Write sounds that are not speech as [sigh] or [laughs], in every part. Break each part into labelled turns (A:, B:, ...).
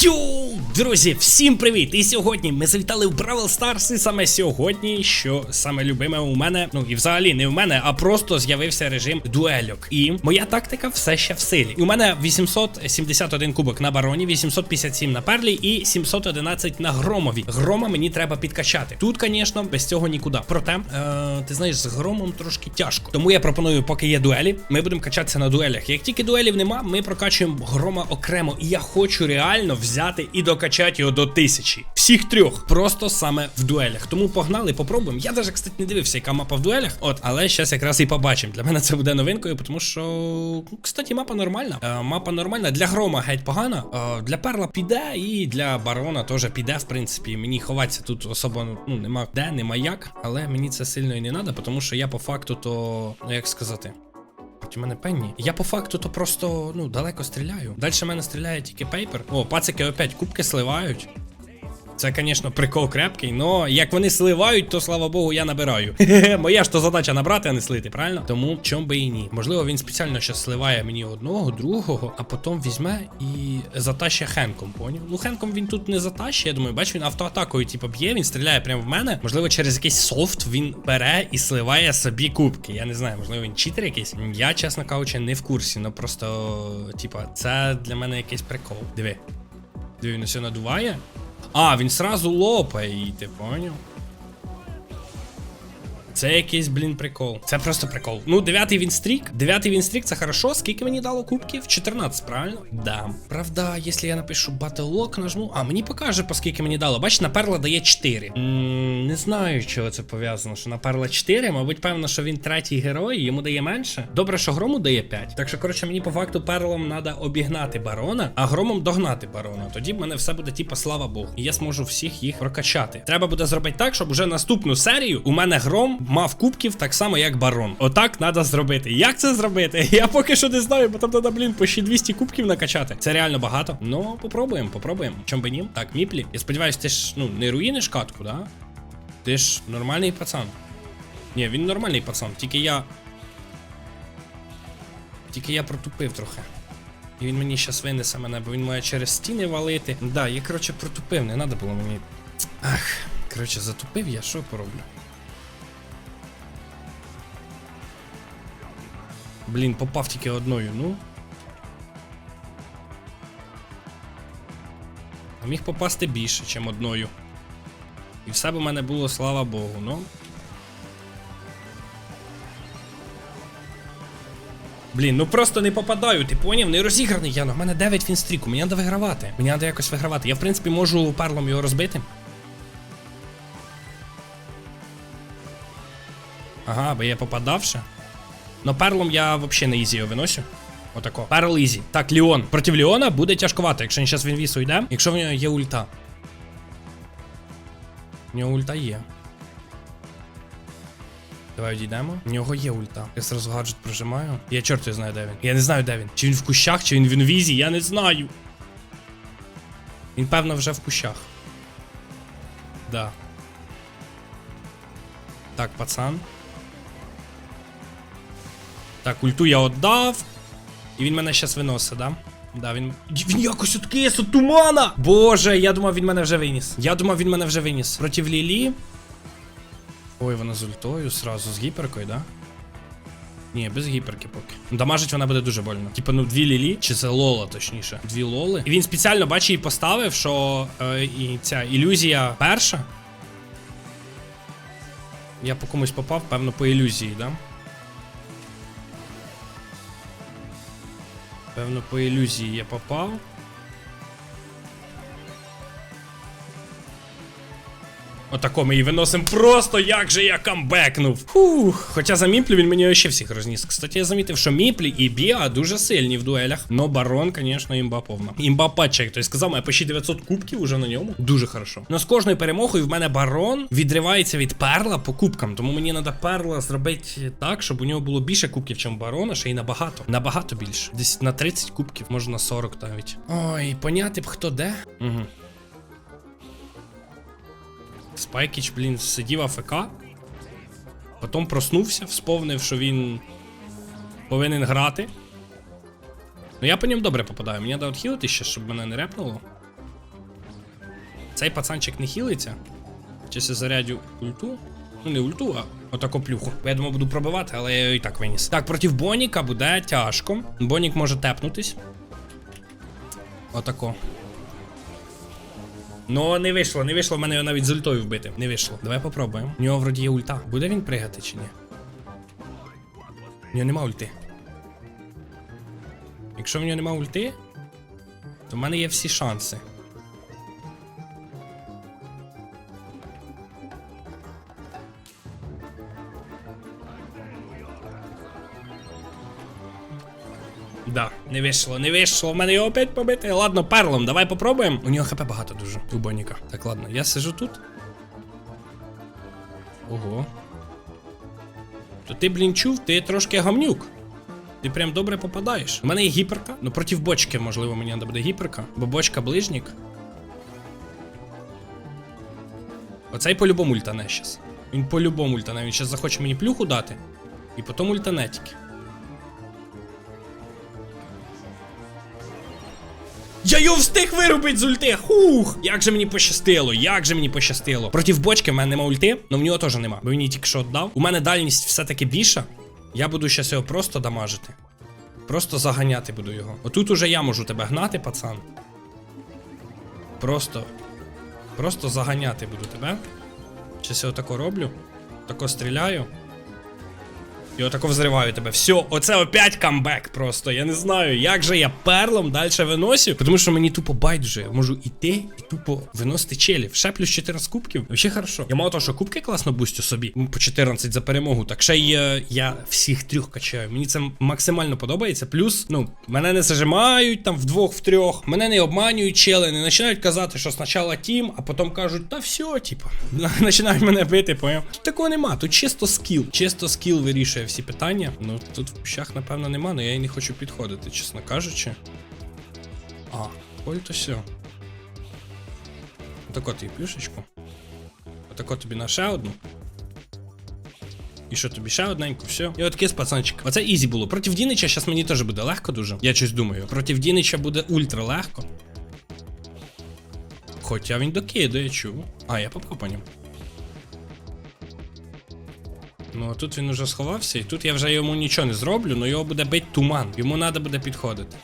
A: Yo. Друзі, всім привіт! І сьогодні ми завітали в Бравл Старс, і саме сьогодні, що саме любиме у мене, ну і взагалі не в мене, а просто з'явився режим дуельок. І моя тактика все ще в силі. У мене 871 кубок на бароні, 857 на перлі і 711 на громові. Грома мені треба підкачати. Тут, звісно, без цього нікуди. Проте, е, ти знаєш, з громом трошки тяжко. Тому я пропоную, поки є дуелі, ми будемо качатися на дуелях. Як тільки дуелів нема, ми прокачуємо грома окремо. І я хочу реально взяти і докачати його до тисячі. Всіх трьох. Просто саме в дуелях. Тому погнали, попробуємо. Я навіть, кстати, не дивився, яка мапа в дуелях. От, але зараз якраз і побачимо. Для мене це буде новинкою, тому що, ну, кстати, мапа нормальна. Е, мапа нормальна. Для грома геть погана. Е, для перла піде, і для барона теж піде, в принципі. Мені ховатися тут особо ну, нема де, нема як. Але мені це сильно і не треба, тому що я по факту то, ну як сказати. Хоч у мене пенні. Я по факту то просто ну далеко стріляю. Далі в мене стріляє тільки пейпер. О, пацики опять кубки сливають. Це, звісно, прикол крепкий, но як вони сливають, то слава Богу, я набираю. [laughs] Моя ж то задача набрати, а не слити, правильно? Тому чом би і ні. Можливо, він спеціально ще сливає мені одного, другого, а потім візьме і затащить хенком, поняв? Ну, хенком він тут не затащить, я думаю, бач, він автоатакою, типу, б'є, він стріляє прямо в мене. Можливо, через якийсь софт він бере і сливає собі кубки. Я не знаю, можливо, він читер якийсь. Я, чесно кажучи, не в курсі. Ну просто, типа, це для мене якийсь прикол. Диви. Диви, він все надуває. А, він сразу лопає її, ти поняв? Це якийсь, блін, прикол. Це просто прикол. Ну, дев'ятий вінстрік. Дев'ятий вінстрік це хорошо. Скільки мені дало кубків? 14, правильно? Да. Правда, якщо я напишу Battle нажму. А, мені покаже, по скільки мені дало. Бач, на перла дає 4. м не знаю, чого це пов'язано. Що на перла 4, мабуть, певно, що він третій герой, йому дає менше. Добре, що грому дає 5. Так що, коротше, мені по факту перлом треба обігнати барона, а громом догнати барона. Тоді в мене все буде, типа, слава Богу. І я зможу всіх їх прокачати. Треба буде зробити так, щоб уже наступну серію у мене гром мав кубків так само, як барон. Отак треба зробити. Як це зробити? [laughs] Я поки що не знаю, бо там треба, блін, по ще 200 кубків накачати. Це реально багато. Ну, попробуємо, попробуємо. Чом би ні? Так, міплі. Я сподіваюся, ти ж ну не руїниш катку, да? Ти ж нормальний пацан. Ні, він нормальний пацан, тільки я. Тільки я протупив трохи. І він мені щас винесе мене, бо він має через стіни валити. Да, я, коротше, протупив, не треба було мені. Ах, коротше, затупив я, що пороблю? Блін, попав тільки одною, ну. А міг попасти більше, ніж одною. І все б у мене було, слава Богу, ну. Блін, ну просто не попадаю, ти поняв? Не розіграний я. В мене 9 фінстріку, мені треба вигравати. Мені треба якось вигравати. Я, в принципі, можу перлом його розбити. Ага, бо я попадав ще. Но перлом я взагалі не ізі його виносю. Отако. Перл ізі. Так, Ліон. Проти Ліона буде тяжковато, якщо він зараз в інвісу йде. Якщо в нього є ульта. У нього ульта є. Давай одійдемо. У нього є ульта. Я зразу гаджет прожимаю. Я чорт його знаю, де він. Я не знаю, де він. Чи він в кущах, чи він в інвізі, я не знаю. Він, певно, вже в кущах. Да. Так, пацан. Так, ульту я отдав. І він мене щас виносить, да? Да, він. Він якось откис от тумана! Боже, я думав, він мене вже виніс. Я думав, він мене вже виніс. Проти Лілі. Ой, вона з ультою сразу, з гіперкою, да? Ні, без гіперки поки. Дамажить вона буде дуже больно. Типа, ну, дві лілі, чи це лола, точніше. Дві лоли. І він спеціально, бачить, і поставив, що е, і ця ілюзія перша. Я по комусь попав, певно, по ілюзії, да? Певно, по ілюзії я попав. Отако ми її виносимо просто, як же я камбекнув. Фух. Хоча за Міплі він мені ще всіх розніс. Кстати, я замітив, що Міплі і Біа дуже сильні в дуелях. Но барон, звісно, імба повна. Імба патча, як хтось сказав, має почти 900 кубків уже на ньому. Дуже хорошо. Но з кожною перемогою в мене барон відривається від перла по кубкам. Тому мені треба перла зробити так, щоб у нього було більше кубків, ніж барона, ще й набагато. Набагато більше. Десь на 30 кубків, може на 40 навіть. Ой, поняти б хто де. Угу. Спайкіч, блін, сидів АФК. Потім проснувся, всповнив, що він повинен грати. Ну я по ньому добре попадаю. Мені треба відхилити ще, щоб мене не репнуло. Цей пацанчик не хілиться. Щас я зарядю ульту. Ну не ульту, а отаку плюху. Я думаю, буду пробивати, але я і так виніс. Так, проти Боніка буде тяжко. Бонік може тепнутись. Отако. Ну, не вийшло, не вийшло в мене його навіть з ультою вбити. Не вийшло. Давай попробуємо. У нього вроді є ульта. Буде він пригати чи ні? У нього нема ульти. Якщо в нього нема ульти, то в мене є всі шанси. Да, не вийшло, не вийшло. В мене його опять побити. Ладно, перлом, давай попробуємо. У нього хп багато дуже. У Боніка. Так, ладно, я сижу тут. Ого. То ти, блін, чув, ти трошки гамнюк. Ти прям добре попадаєш. У мене є гіперка. Ну проти бочки, можливо, мені треба буде гіперка. Бо бочка ближнік. Оцей по-любому ультане щас. Він по-любому ультане. Він щас захоче мені плюху дати. І потім ультане тільки. Я його встиг вирубити з ульти. Хух! Як же мені пощастило, як же мені пощастило. Проти бочки в мене нема ульти, але в нього теж нема. Бо її тільки що дав. У мене дальність все-таки більша. Я буду щас його просто дамажити. Просто заганяти буду його. Отут уже я можу тебе гнати, пацан. Просто. Просто заганяти буду тебе. Щас я отако роблю. Тако стріляю. І отако взриваю тебе. Все, оце опять камбек просто. Я не знаю, як же я перлом далі виносю. Тому що мені тупо байдуже. Я можу іти і тупо виносити челів. Ще плюс 14 кубків. Вообще хорошо. Я мало того, що кубки класно бустю собі. По 14 за перемогу. Так ще й е, я всіх трьох качаю. Мені це максимально подобається. Плюс, ну, мене не зажимають там вдвох, в трьох. Мене не обманюють чели, не починають казати, що спочатку тім, а потім кажуть, та все, типу, [laughs] починають мене бити, поняв? Тут такого нема, тут чисто скіл. Чисто скіл вирішує всі питання. Ну тут в кущах, напевно, нема, але я і не хочу підходити, чесно кажучи. А, коль то все. Отако тобі плюшечку. Отако тобі на ще одну. І що тобі ще одненьку, все. І от кис, пацанчик. Оце ізі було. Проти Дінича зараз мені теж буде легко дуже. Я щось думаю. Проти Дінича буде ультра легко. Хоча він докидає, чув. А, я попав по ньому. Ну, а тут він уже сховався, і тут я вже йому нічого не зроблю, але його буде бить туман. Йому треба буде підходити.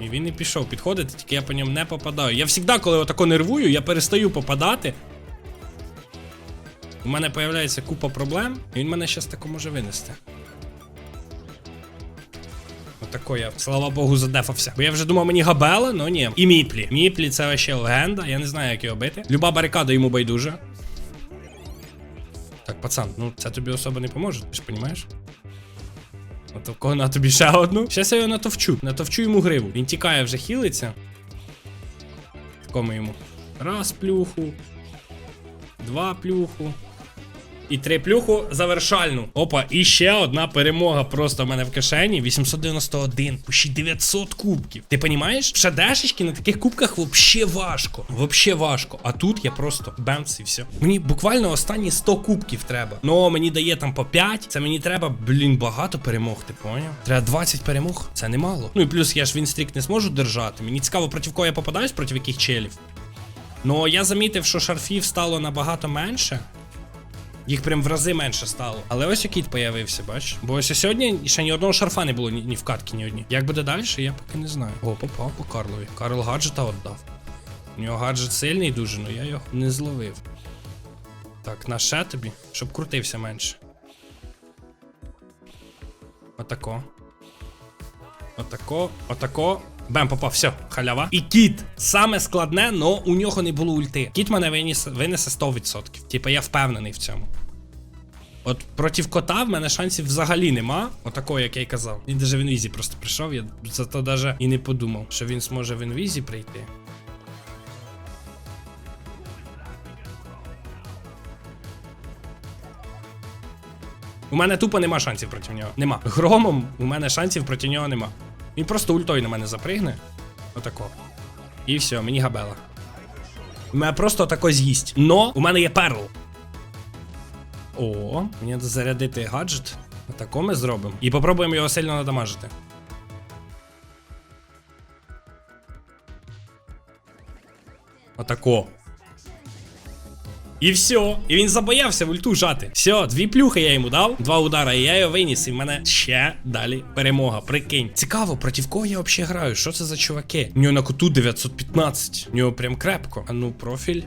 A: І він і пішов підходити, тільки я по ньому не попадаю. Я завжди, коли отако нервую, я перестаю попадати. У мене появляється купа проблем, і він мене зараз тако може винести. Отако я, слава Богу, задефався. Бо я вже думав, мені габела, но ні. І Міплі. Міплі це вообще легенда, я не знаю, як його бити. Люба барикада йому байдуже. Так, пацан, ну це тобі особо не поможе, ти ж розумієш? От кого на тобі ще одну. Щас я його натовчу. Натовчу йому гриву. Він тікає вже хілиться. Такому йому? Раз плюху. Два плюху. І три плюху завершальну. Опа, і ще одна перемога просто в мене в кишені. 891, почти 900 кубків. Ти понімаєш? В шадешечки на таких кубках вообще важко. Вообще важко. А тут я просто бемц і все. Мені буквально останні 100 кубків треба. Ну, мені дає там по 5. Це мені треба, блін, багато перемог, ти поняв? Треба 20 перемог. Це немало. Ну і плюс я ж вінстрік не зможу держати. Мені цікаво, проти кого я попадаюсь, проти яких челів. Ну, я замітив, що шарфів стало набагато менше. Їх прям в рази менше стало. Але ось якийт появився, бач. Бо ось сьогодні ще ні одного шарфа не було ні, ні в катки, ні одні. Як буде далі, я поки не знаю. О, попав по Карлові. Карл гаджета віддав. У нього гаджет сильний дуже, але я його не зловив. Так, на ще тобі, щоб крутився менше. Отако. Отако, отако. Бем, попав, все, халява. І кіт. Саме складне, но у нього не було ульти. Кіт мене виніс, винесе 100%. Типа я впевнений в цьому. От проти кота в мене шансів взагалі нема. Отакого, як я й казав. Він даже в інвізі просто прийшов. Я за то даже і не подумав, що він зможе в інвізі прийти. У мене тупо нема шансів проти нього. Нема. Громом у мене шансів проти нього нема. Він просто ультою на мене запригне. Отако. І все, мені габела. Мене просто тако з'їсть. Но у мене є перл. О, мені треба зарядити гаджет. Отако ми зробимо. І попробуємо його сильно надамажити. Отако. І все. І він забоявся в ульту жати. Все, дві плюхи я йому дав, два удара, і я його виніс, і в мене ще далі перемога. Прикинь. Цікаво, проти кого я взагалі граю? Що це за чуваки? У нього на коту 915. У нього прям крепко. А ну, профіль.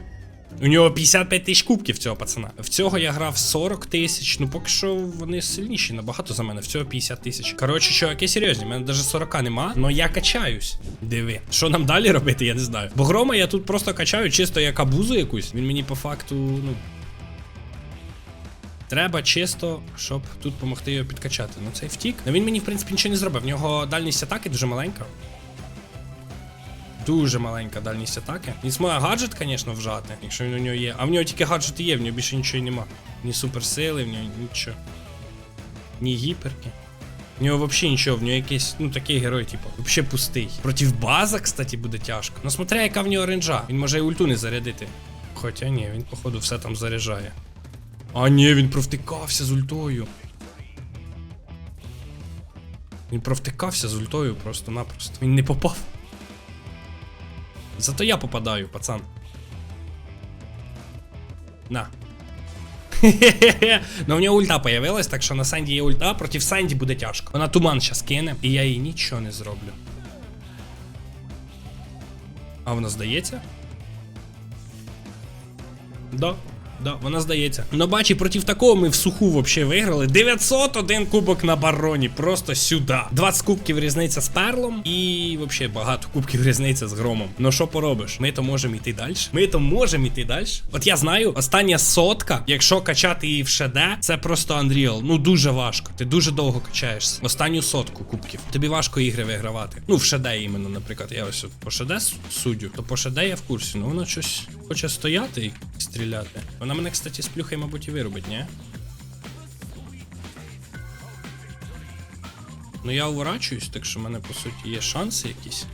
A: У нього 55 тисяч кубків цього пацана. В цього я грав 40 тисяч. Ну поки що вони сильніші набагато за мене. В цього 50 тисяч. Коротше, чуваки серйозні, в мене навіть 40 нема, але я качаюсь. Диви. Що нам далі робити, я не знаю. Бо грома я тут просто качаю, чисто як абузу якусь. Він мені по факту, ну. Треба чисто, щоб тут допомогти його підкачати. Ну цей втік. Ну він мені, в принципі, нічого не зробив. В нього дальність атаки дуже маленька. Дуже маленька дальність атаки. Він зможе гаджет, звісно, вжати, якщо він у нього є. А в нього тільки гаджет є, в нього більше нічого нема. Ні суперсили, в нього нічого. Ні гіперки. В нього взагалі нічого, в нього якийсь, ну такий герой, типу, взагалі пустий. Проти база, кстати, буде тяжко. Ну смотря, яка в нього ренджа. Він може і ульту не зарядити. Хоча ні, він, походу, все там заряджає. А ні, він провтикався з ультою. Він провтикався з ультою просто-напросто. Він не попав. Зато я попадаю, пацан. На. Хе-хе-хе. [laughs] Ну в нього ульта появилась, так що на Санді є ульта, проти Санді буде тяжко. Вона туман щас кине, і я їй нічого не зроблю. А вона здається? Да. Да, вона здається. Ну бачи, проти такого ми в суху вообще виграли. 901 кубок на бароні, просто сюди. 20 кубків різниця з перлом, і вообще багато кубків різниця з громом. Ну що поробиш? Ми то можемо йти далі. Ми то можемо йти далі. От я знаю, остання сотка, якщо качати її в ШД, це просто Unreal. Ну дуже важко. Ти дуже довго качаєшся. Останню сотку кубків. Тобі важко ігри вигравати. Ну, в ШД іменно, наприклад. Я ось по ШД суддю, то по ШД я в курсі. Ну воно щось хоче стояти і стріляти. Вона мене, кстати, з плюхою, мабуть, і виробить, ні? Ну я уворачуюсь, так що в мене по суті є шанси якісь.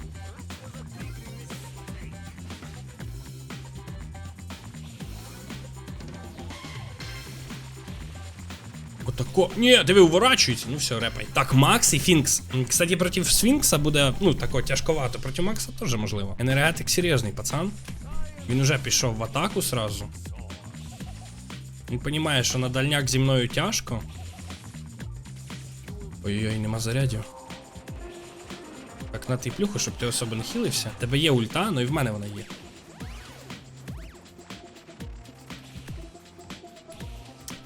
A: Отако. Ні, диви, уворачується. Ну все, репай. Так, Макс і Фінкс. Кстати, проти Сфінкса буде, ну, тако тяжковато. Проти Макса теж можливо. Енергетик серйозний пацан. Він уже пішов в атаку сразу. Він розуміє, що на дальняк зі мною тяжко. Ой-ой, нема зарядів. Так, на ти плюху, щоб ти особо не хилився. Тебе є ульта, ну і в мене вона є.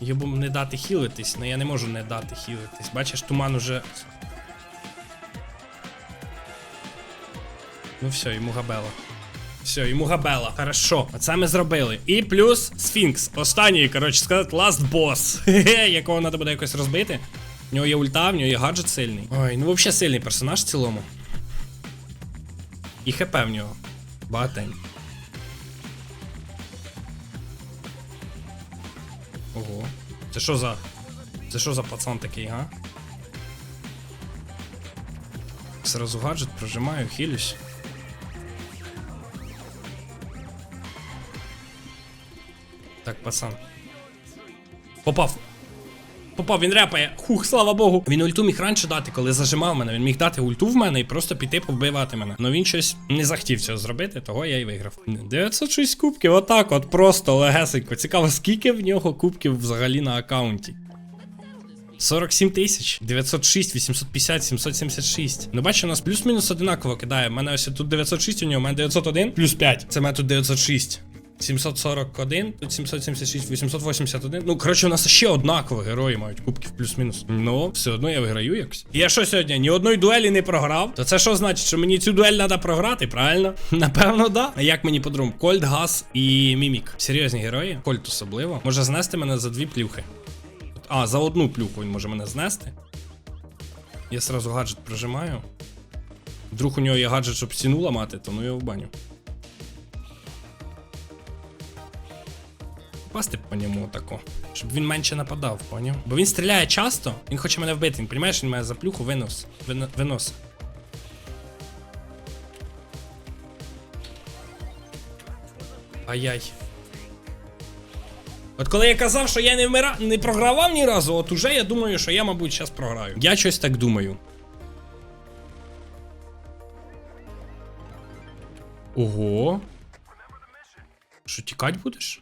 A: Йому не дати хілитись, але я не можу не дати хілитись. Бачиш, туман уже. Ну все, йому габела. Все, йому габела. Хорошо. Оце ми зробили. І плюс Сфінкс. Останній, коротше сказати, last boss. Хе-хе, [laughs] якого треба буде якось розбити. В нього є ульта, в нього є гаджет сильний. Ой, ну взагалі сильний персонаж в цілому. І хп в нього. Багатень. Ого. Це що за. Це що за пацан такий, га? Сразу гаджет прожимаю, хилюсь. Так, пацан. Попав. Попав, він репає. Хух, слава Богу. Він ульту міг раніше дати, коли зажимав мене. Він міг дати ульту в мене і просто піти повбивати мене. Но він щось не захотів цього зробити, того я і виграв. 906 кубків, отак, от просто легесенько. Цікаво, скільки в нього кубків взагалі на аккаунті. 47 тисяч, 906, 850, 776. Ну бачиш, у нас плюс-мінус одинаково кидає. У мене ось тут 906, у нього, у мене 901, плюс 5. Це мене тут 906. 741, тут 776, 881. Ну, коротше, у нас ще однаково герої мають кубків плюс-мінус. Ну, все одно я виграю якось. І Я що сьогодні? Ні одної дуелі не програв. То це що значить, що мені цю дуель треба програти, правильно? [laughs] Напевно, да. А як мені по-другому? Кольт, Газ і Мімік. Серйозні герої. Кольт особливо. Може знести мене за дві плюхи. А, за одну плюху він може мене знести. Я сразу гаджет прожимаю. Вдруг у нього є гаджет, щоб стіну ламати, то ну його в баню. Попасти по ньому тако, щоб він менше нападав, поняв? Бо він стріляє часто, він хоче мене вбити, він розумієш, він мене за плюху винос. Вино- виносить. Ай-яй. От коли я казав, що я не вмира... не програвав ні разу, от уже я думаю, що я, мабуть, зараз програю. Я щось так думаю. Ого. Що, тікать будеш?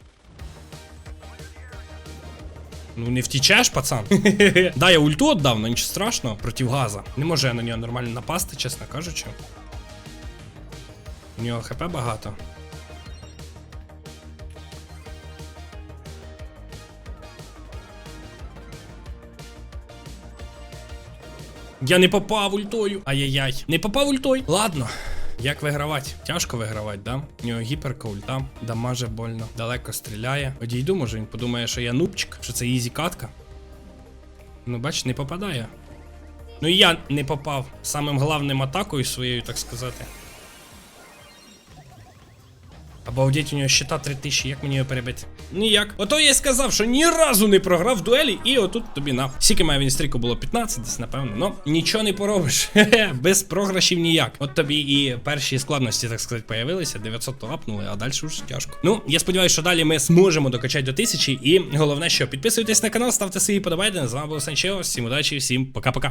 A: Ну не втічеш, пацан. [laughs] да, я ульту віддав, но нічого страшного, проти газа. Не можу я на нього нормально напасти, чесно кажучи. У нього хп багато. Я не попав ультою. Ай-яй-яй. Не попав ультою. Ладно. Як вигравати? Тяжко вигравати, да? У нього гіперка ульта, дамаже больно, далеко стріляє. Одійду, може він подумає, що я нубчик, що це ізі катка. Ну, бач, не попадає. Ну і я не попав самим главним атакою своєю, так сказати. Обалдеть, у нього щита 3000, як мені його перебити? Ніяк. Ото я й сказав, що ні разу не програв в дуелі, і отут тобі на. Скільки має він стріку було 15, десь, напевно. Ну, нічого не поробиш. [laughs] Без програшів ніяк. От тобі і перші складності, так сказати, появилися. 900 то апнули, а далі вже тяжко. Ну, я сподіваюся, що далі ми зможемо докачати до тисячі. І головне, що підписуйтесь на канал, ставте свої подобайки. З вами був Санчео. Всім удачі, всім пока-пока.